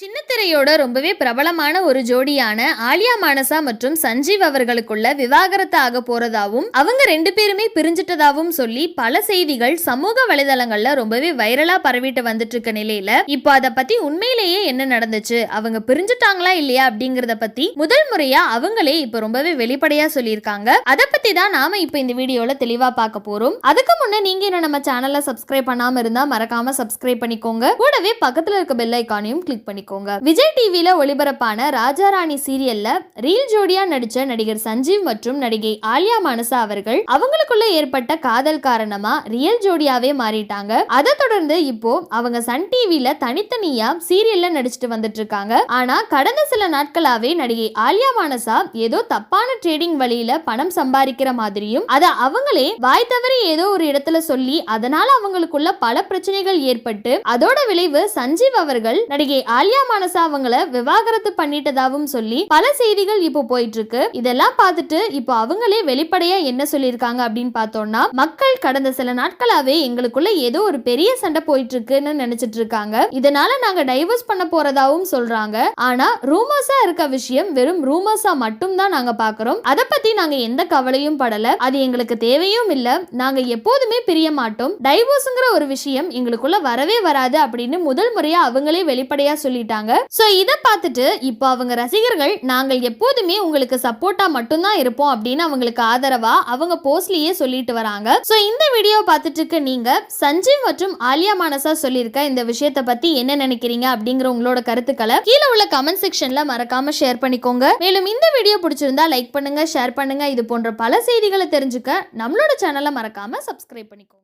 சின்னத்திரையோட ரொம்பவே பிரபலமான ஒரு ஜோடியான ஆலியா மானசா மற்றும் சஞ்சீவ் அவர்களுக்குள்ள விவாகரத்து ஆக போறதாவும் அவங்க ரெண்டு பேருமே பிரிஞ்சிட்டதாவும் சொல்லி பல செய்திகள் சமூக வலைதளங்கள்ல ரொம்பவே வைரலா பரவிட்டு வந்துட்டு இருக்க நிலையில இப்போ அதை பத்தி உண்மையிலேயே என்ன நடந்துச்சு? அவங்க பிரிஞ்சுட்டாங்களா இல்லையா அப்படிங்கறத பத்தி முதல் முறையா அவங்களே இப்போ ரொம்பவே வெளிப்படையா சொல்லியிருக்காங்க. அதை பத்தி தான் நாம இப்போ இந்த வீடியோல தெளிவா பார்க்க போறோம். அதுக்கு முன்ன நீங்க என்ன நம்ம சேனலை சப்ஸ்கிரைப் பண்ணாம இருந்தா மறக்காம சப்ஸ்கிரைப் பண்ணிக்கோங்க. கூடவே பக்கத்துல இருக்க பெல் ஐக்கானையும் கிளிக் பண்ணிக்கோங்க விஜய் டிவில ஒளிபரப்பான ராஜா ராணி சீரியல்ல ரீல் ஜோடியா நடிச்ச நடிகர் சஞ்சீவ் மற்றும் நடிகை ஆலியா மனசா அவர்கள் அவங்களுக்குள்ள ஏற்பட்ட காதல் காரணமா ரியல் ஜோடியாவே மாறிட்டாங்க. அதை தொடர்ந்து இப்போ அவங்க சன் டிவியில தனித்தனியா சீரியல்ல நடிச்சிட்டு வந்துட்டு இருக்காங்க ஆனா கடந்த சில நாட்களாவே நடிகை ஆலியா மானசா ஏதோ தப்பான ட்ரேடிங் வழியில பணம் சம்பாதிக்கிற மாதிரியும் அதை அவங்களே வாய் தவறி ஏதோ ஒரு இடத்துல சொல்லி அதனால அவங்களுக்குள்ள பல பிரச்சனைகள் ஏற்பட்டு அதோட விளைவு சஞ்சீவ் அவர்கள் நடிகை ஆலியா மனசா அவங்கள விவாகரத்து பண்ணிட்டதாவும் சொல்லி பல செய்திகள் இப்போ போயிட்டு இருக்கு இதெல்லாம் பார்த்துட்டு இப்போ அவங்களே வெளிப்படையா என்ன சொல்லியிருக்காங்க அப்படின்னு பார்த்தோம்னா மக்கள் கடந்த சில நாட்களாவே எங்களுக்குள்ள ஏதோ ஒரு பெரிய சண்டை போயிட்டு இருக்குன்னு நினைச்சிட்டு இருக்காங்க. இதனால நாங்க டைவர்ஸ் பண்ண போறதாவும் சொல்றாங்க. ஆனா ரூமர்ஸா இருக்க விஷயம் வெறும் ரூமர்ஸா மட்டும் தான் நாங்க பாக்குறோம் அதை பத்தி நாங்க எந்த கவலையும் படல. அது எங்களுக்கு தேவையும் இல்ல. நாங்க எப்போதுமே பிரிய மாட்டோம். டைவோர்ஸ்ங்கிற ஒரு விஷயம் எங்களுக்குள்ள வரவே வராது அப்படின்னு முதல் முறையா அவங்களே வெளிப்படையா சொல்லிட்டாங்க. ஸோ இதை பார்த்துட்டு இப்போ அவங்க ரசிகர்கள் நாங்கள் எப்போதுமே உங்களுக்கு சப்போர்ட்டா மட்டும்தான் இருப்போம் அப்படின்னு அவங்களுக்கு ஆதரவா அவங்க போஸ்ட்லயே சொல்லிட்டு வராங்க. ஸோ இந்த வீடியோ பார்த்துட்டு இருக்க நீங்க சஞ்சீவ் மற்றும் ஆலியா மானசா சொல்லியிருக்க இந்த விஷயத்தை பத்தி என்ன நினைக்கிறீங்க அப்படிங்கிற உங்களோட கருத்துக்களை கீழே உள்ள கமெண்ட் செக்ஷன்ல மறக்காம ஷேர் பண்ணிக்கோங்க. மேலும் இந்த வீடியோ பிடிச்சிருந்தா லைக் பண்ணுங்க ஷேர் பண்ணுங்க. இது போன்ற பல செய்திகளை தெரிஞ்சுக்க நம்மளோட சேனலை மறக்காம சப்ஸ்கிரைப் பண்ணிக்கோங்க.